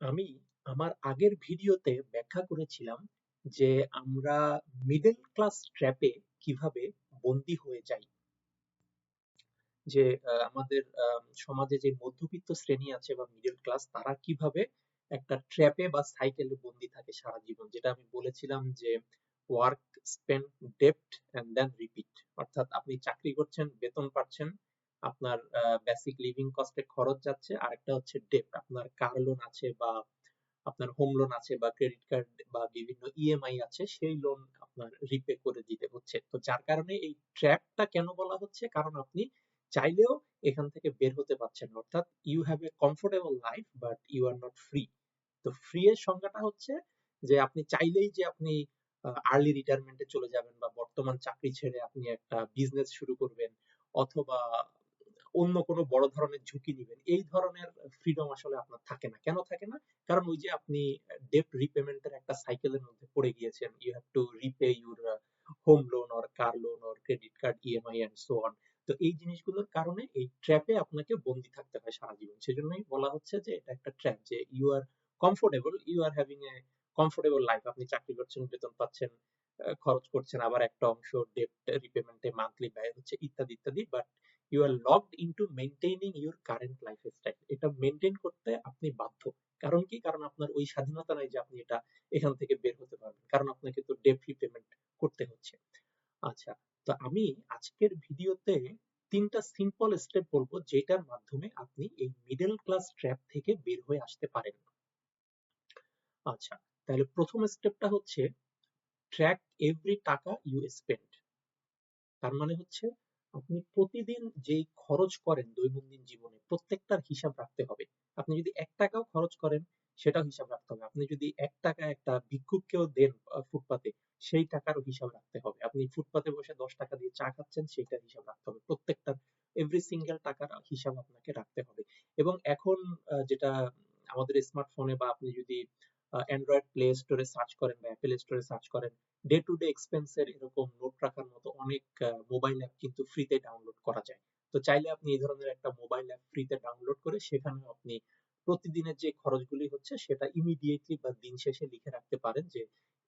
আমি আমার আগের ভিডিওতে ব্যাখ্যা করেছিলাম যে আমরা মিডল ক্লাস ট্র্যাপে কীভাবে বন্দী হয়ে যাই। যে আমাদের সমাজে যে মধ্যবিত্ত শ্রেণি আছে বা মিডল ক্লাস তারা কীভাবে একটা ট্র্যাপে বা সাইকেলে বন্দী থাকে সারা জীবন? যেটা আমি বলেছিলাম যে ওয়ার্ক স্পেন্ড ডেপ্ট অ্যান্ড দেন রিপিট অর্থাৎ আপনি চাকরি করছেন, বেতন পাচ্ছেন আপনার বেসিক লিভিং কস্টে খরচ যাচ্ছে। আর একটা হচ্ছে ডেপ্ট আপনার কার লোন আছে বা আপনার হোম লোন আছে বা ক্রেডিট কার্ড বা বিভিন্ন ইএমআই আছে, সেই লোন আপনার রিপে করে দিতে হচ্ছে। তো যার কারণে এই ট্র্যাপটা কেন বলা হচ্ছে? কারণ আপনি চাইলেও এখান থেকে বের হতে পারছেন। অর্থাৎ you have a comfortable life but you are not free তো ফ্রি এর সংজ্ঞাটা হচ্ছে যে আপনি চাইলেই যে আপনি আর্লি রিটায়ারমেন্টে চলে যাবেন বা বর্তমান চাকরি ছেড়ে আপনি একটা বিজনেস শুরু করবেন, অথবা অন্য কোনো বড় ধরনের ঝুঁকি নিবেন। এই ধরনের ফ্রিডম আসলে আপনার থাকে না। কেন থাকে না? কারণ ওই যে আপনি ডেট রিপেমেন্টের একটা সাইকেলের মধ্যে পড়ে গিয়েছেন। You have to repay your home loan or car loan or credit card EMI and so on তো এই জিনিসগুলোর কারণে এই ট্র্যাপে আপনাকে বন্দি থাকতে হয় সারা জীবন। সেজন্যই বলা হচ্ছে যে এটা একটা ট্র্যাপ যে you are comfortable you are having a comfortable life আপনি চাকরি করছেন, বেতন পাচ্ছেন খরচ করছেন, আবার একটা অংশ ডেট রিপেমেন্টে মান্থলি ব্যয় হচ্ছে, ইত্যাদি ইত্যাদি। But you are locked into maintaining your current life style এটা মেনটেন করতে আপনি বাধ্য। কারণ কি? কারণ আপনার ওই স্বাধীনতা নাই যে আপনি এটা এখান থেকে বের হতে পারবেন। কারণ আপনাকে তো ডেট রিপেমেন্ট করতে হচ্ছে। আচ্ছা তো আমি আজকের ভিডিওতে তিনটা সিম্পল স্টেপ বলব যেটার মাধ্যমে আপনি এই মিডল ক্লাস ট্র্যাপ থেকে বের হয়ে আসতে পারেন। আচ্ছা তাহলে প্রথম স্টেপটা হচ্ছে ট্র্যাক এভরি টাকা ইউ স্পেন্ড তার মানে হচ্ছে আপনি প্রতিদিন যেই খরচ করেন দৈনন্দিন জীবনে প্রত্যেকটার হিসাব রাখতে হবে। আপনি যদি এক টাকাও খরচ করেন, সেটাও হিসাব রাখতে হবে। আপনি যদি এক টাকা একটা ভিক্ষুককেও দেন ফুটপাতে, সেই টাকারও হিসাব রাখতে হবে। আপনি ফুটপাতে বসে দশ টাকা দিয়ে চা খাচ্ছেন, সেইটার হিসাব রাখতে হবে। প্রত্যেকটার এভরি সিঙ্গেল টাকার হিসাব আপনাকে রাখতে হবে। এবং এখন যেটা আমাদের স্মার্টফোনে বা আপনি যদি অ্যান্ড্রয়েড প্লে স্টোরে সার্চ করেন বা অ্যাপেল স্টোরে সার্চ করেন ডে টু ডে এক্সপেন্সের এরকম নোট রাখার মতো অনেক মোবাইল অ্যাপ কিন্তু ফ্রিতে ডাউনলোড করা যায়। তো চাইলে আপনি এই ধরনের একটা মোবাইল অ্যাপ ফ্রিতে ডাউনলোড করে সেখানে আপনি প্রতিদিনের যে খরচগুলি হচ্ছে সেটা ইমিডিয়েটলি বা দিন শেষে লিখে রাখতে পারেন যে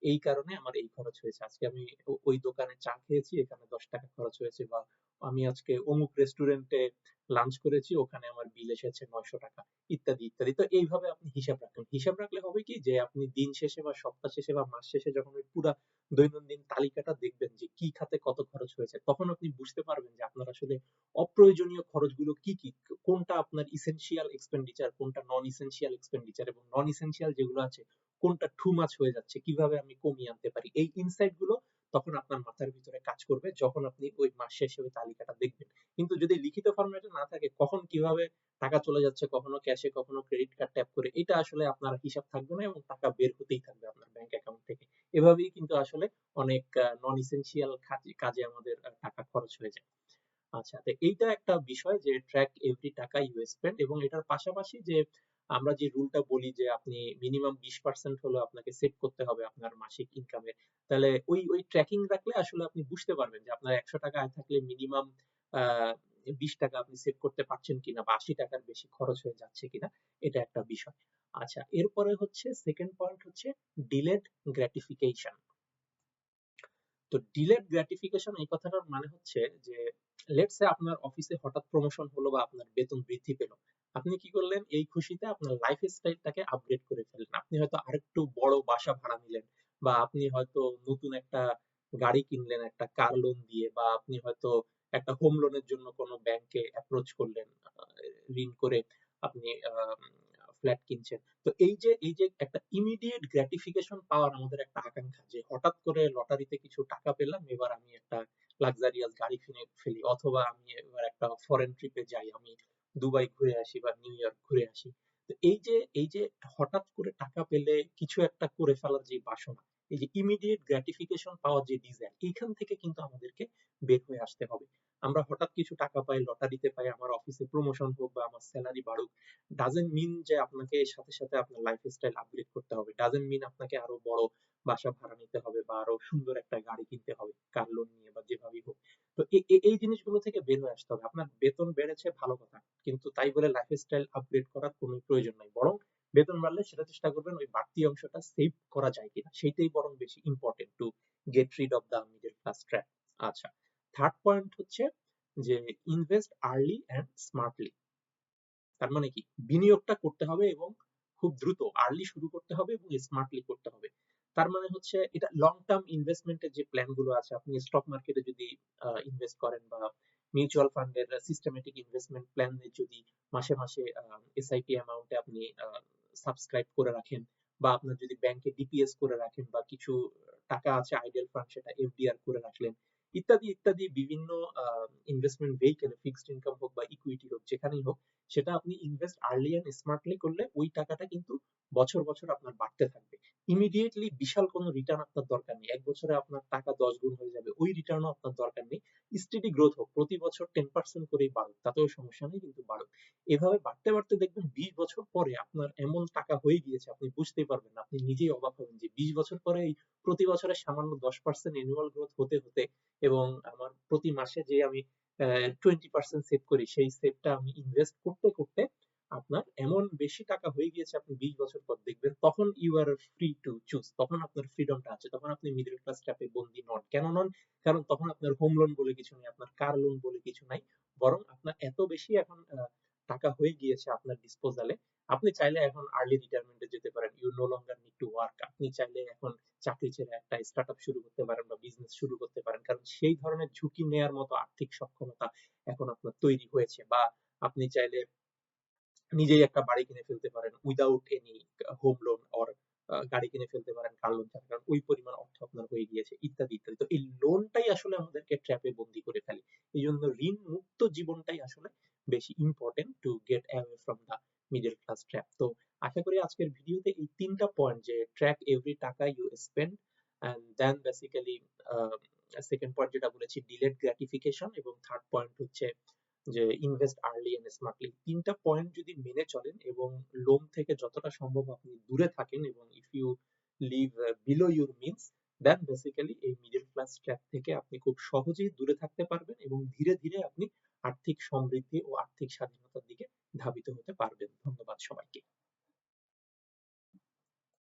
এই কারণে আমার এই খরচ হয়েছে। আজকে আমি ওই দোকানে চা খেয়েছি, এখানে দশ টাকা খরচ হয়েছে বা আমি আজকে অমুক রেস্টুরেন্টে লাঞ্চ করেছি, ওখানে আমার বিল এসেছে নয়শো টাকা, ইত্যাদি ইত্যাদি। তো এইভাবে আপনি হিসাব রাখেন। হিসাব রাখলে হবে কি যে, আপনি দিন শেষে বা সপ্তাহ শেষে বা মাস শেষে যখন ওই পুরা দৈনন্দিন তালিকাটা দেখবেন যে, কি খাতে কত খরচ হয়েছে, তখন আপনি বুঝতে পারবেন যে, আপনার আসলে অপ্রয়োজনীয় খরচগুলো কি কি, কোনটা আপনার ইসেনশিয়াল এক্সপেন্ডিচার কোনটা নন ইসেনশিয়াল এক্সপেন্ডিচার এবং নন ইসেনশিয়াল যেগুলো আছে কোনটা টু মাচ হয়ে যাচ্ছে, কীভাবে আমি কমিয়ে আনতে পারি, এই ইনসাইটগুলো তখন আপনার মাথার ভিতরে কাজ করবে যখন আপনি ওই মাস শেষে ওই তালিকাটা দেখবেন। কিন্তু যদি লিখিত ফরম্যাটে না থাকে, কখন কীভাবে টাকা চলে যাচ্ছে, কখনো ক্যাশে কখনো ক্রেডিট কার্ড ট্যাপ করে, এটা আসলে আপনার হিসাব থাকবে না এবং টাকা বের হতেই থাকবে আপনার ব্যাংক অ্যাকাউন্ট থেকে। এভাবেই কিন্তু আসলে অনেক নন ইসেনশিয়াল কাজে আমাদের টাকা খরচ হয়ে যায়। আচ্ছা তো এইটা একটা বিষয় যে ট্র্যাক এভরি টাকা ইউ স্পেন্ড এবং এটার পাশাপাশি যে আমরা যে রুলটা বলি যে আপনি মিনিমাম বিশ পার্সেন্ট হলো আপনাকে সেভ করতে হবে আপনার মাসিক ইনকামের তাহলে ওই ওই ট্র্যাকিং রাখলে আসলে আপনি বুঝতে পারবেন যে আপনার একশো টাকা আয় থাকলে মিনিমাম বিশ টাকা আপনি সেভ করতে পারছেন কিনা বা আশি টাকার বেশি খরচ হয়ে যাচ্ছে কিনা, এটা একটা বিষয়। আচ্ছা এরপরে হচ্ছে সেকেন্ড পয়েন্ট হচ্ছে ডিলেড গ্র্যাটিফিকেশন তো ডিলেড গ্র্যাটিফিকেশন এই কথাটার মানে হচ্ছে যে লেটস সে আপনার অফিসে হঠাৎ প্রমোশন হলো বা আপনার বেতন বৃদ্ধি পেল আপনি কি করলেন? এই খুশিতে আপনার লাইফ স্টাইলটাকে আপগ্রেড করে ফেললেন। আপনি হয়তো আরেকটু বড় বাসা ভাড়া নিলেন বা আপনি হয়তো নতুন একটা গাড়ি কিনলেন, একটা কার লোন দিয়ে বা আপনি হয়তো একটা হোম লোনের জন্য কোনো ব্যাংকে অ্যাপ্রোচ করলেন ঋণ করে আপনি ফ্ল্যাট কিনছেন। তো এই যে এই যে একটা ইমিডিয়েট গ্র্যাটিফিকেশন পাওয়ার আমাদের একটা আকাঙ্ক্ষা যে হঠাৎ করে লটারিতে কিছু টাকা পেলাম, এবার আমি একটা লাক্সারিয়াস গাড়ি কিনে ফেলি অথবা আমি এবার একটা ফরেন ট্রিপে যাই, আমি দুবাই ঘুরে আসি বা নিউ ইয়র্ক ঘুরে আসি। তো এই যে এই যে হঠাৎ করে টাকা পেলে কিছু একটা করে ফেলার যে বাসনা এই যে ইমিডিয়েট গ্র্যাটিফিকেশন পাওয়ার যে ডিজায়ার এইখান থেকে কিন্তু আমাদেরকে বের হয়ে আসতে হবে। আমরা হঠাৎ কিছু টাকা পাই, লটারিতে পাই, আমার অফিসে প্রমোশন হোক বা আমার স্যালারি বাড়ুক ডাজেন্ট মিন যে আপনাকে সাথে সাথে আপনার লাইফ স্টাইল আপগ্রেড করতে হবে। ডাজেন্ট মিন আপনাকে আরও বড় বাসা ভাড়া নিতে হবে বা আরও সুন্দর একটা গাড়ি কিনতে হবে কার লোন নিয়ে বা যেভাবেই হোক। তো এই জিনিসগুলো থেকে বের হয়ে আসতে হবে। আপনার বেতন বেড়েছে ভালো কথা, কিন্তু তাই বলে লাইফ স্টাইল আপগ্রেড করার কোনো প্রয়োজন নাই। বরং বেতন বাড়লে সেটা চেষ্টা করবেন ওই বাড়তি অংশটা সেভ করা যায় কিনা। সেইটাই বরং বেশি important to get rid of the middle class trap আচ্ছা থার্ড পয়েন্ট হচ্ছে যে ইনভেস্ট আর্লি অ্যান্ড স্মার্টলি তার মানে কি? বিনিয়োগটা করতে হবে এবং খুব দ্রুত আর্লি শুরু করতে হবে এবং স্মার্টলি করতে হবে। তার মানে হচ্ছে এটা লং টার্ম ইনভেস্টমেন্টের যে প্ল্যানগুলো আছে, আপনি স্টক মার্কেটে যদি ইনভেস্ট করেন বা মিউচুয়াল ফান্ডের সিস্টেমেটিক ইনভেস্টমেন্ট প্ল্যান যদি মাসে মাসে এসআইপি অ্যামাউন্টে আপনি সাবস্ক্রাইব করে রাখেন বা আপনার যদি ব্যাংকে ডিপিএস করে রাখেন বা কিছু টাকা আছে আইডিয়াল ফান্ড সেটা এফডিআর করে রাখলেন, ইত্যাদি ইত্যাদি বিভিন্ন ইনভেস্টমেন্ট ভেহিকেল ফিক্সড ইনকাম হোক বা ইকুইটি হোক, যেখানেই হোক সেটা আপনি ইনভেস্ট আর্লি অ্যান্ড স্মার্টলি করলে ওই টাকাটা কিন্তু বছর বছর আপনার বাড়তে থাকবে। ইমিডিয়েটলি বিশাল কোনো রিটার্ন আপনার দরকার নেই। এক বছরে আপনার টাকা দশ গুণ হয়ে যাবে। ওই রিটার্নও আপনার দরকার নেই। স্টেডি গ্রোথ হোক। প্রতি বছর টেন পার্সেন্ট করেই বাড়ুক। তাতেও সমস্যা নেই, কিন্তু বাড়ুক। এভাবে বাড়তে বাড়তে দেখবেন বিশ বছর পরে আপনার এমন টাকা হয়ে গিয়েছে, আপনি বুঝতেই পারবেন আপনি নিজেই অবাক হবেন যে বিশ বছর পরে এই প্রতি বছরে সামান্য দশ পার্সেন্ট অ্যানুয়াল গ্রোথ হতে হতে এবং আমার প্রতি মাসে যে আমি টোয়েন্টি পার্সেন্ট সেভ করি, সেই সেভটা আমি ইনভেস্ট করতে করতে আপনার এমন বেশি টাকা হয়ে গিয়েছে, আপনি বিশ বছর পর দেখবেন, তখন you are free to choose তখন আপনার ফ্রিডমটা আছে, তখন আপনি মিডল ক্লাস ট্র্যাপে বন্দি নন। কেন নন? কারণ তখন আপনার হোম লোন বলে কিছু নেই, আপনার কার লোন বলে কিছু নাই, বরং আপনার এত বেশি এখন টাকা হয়ে গিয়েছে আপনার ডিসপোজালে আপনি চাইলে এখন আর্লি রিটায়ারমেন্টে যেতে পারেন। You no longer need to work আপনি চাইলে এখন চাকরি ছেড়ে একটা স্টার্টআপ শুরু করতে পারেন বা বিজনেস শুরু করতে পারেন। কারণ সেই ধরনের ঝুঁকি নেয়ার মতো আর্থিক সক্ষমতা এখন আপনার তৈরি হয়েছে বা আপনি চাইলে নিজেই একটা বাড়ি কিনে ফেলতে পারেন without any home loan or গাড়ি কিনে ফেলতে পারেন কার লোন ছাড়া। কারণ ওই পরিমাণ অর্থ আপনার হয়ে গিয়েছে, ইত্যাদি ইত্যাদি। তো এই লোনটাই আসলে আমাদেরকে ট্র্যাপে বন্দি করে ফেলে। এই জন্য ঋণ মুক্ত জীবনটাই আসলে বেশি important to get away from the class trap তো আশা করি আজকের ভিডিওতে এই তিনটা পয়েন্ট যে track every taka you spend and then basically second point যেটা বলেছি ডিলেড গ্র্যাটিফিকেশন এবং থার্ড পয়েন্ট হচ্ছে যে ইনভেস্ট আর্লি এন্ড স্মার্টলি তিনটা পয়েন্ট যদি মেনে চলেন এবং লোন থেকে যতটা সম্ভব আপনি দূরে থাকেন এবং if you live below your means then basically এই মিডল ক্লাস ট্র্যাপ থেকে আপনি খুব সহজেই দূরে থাকতে পারবেন এবং ধীরে ধীরে আপনি আর্থিক সমৃদ্ধি ও আর্থিক স্বাধীনতার দিকে ধাবিত হতে পারবেন। ধন্যবাদ সবাইকে।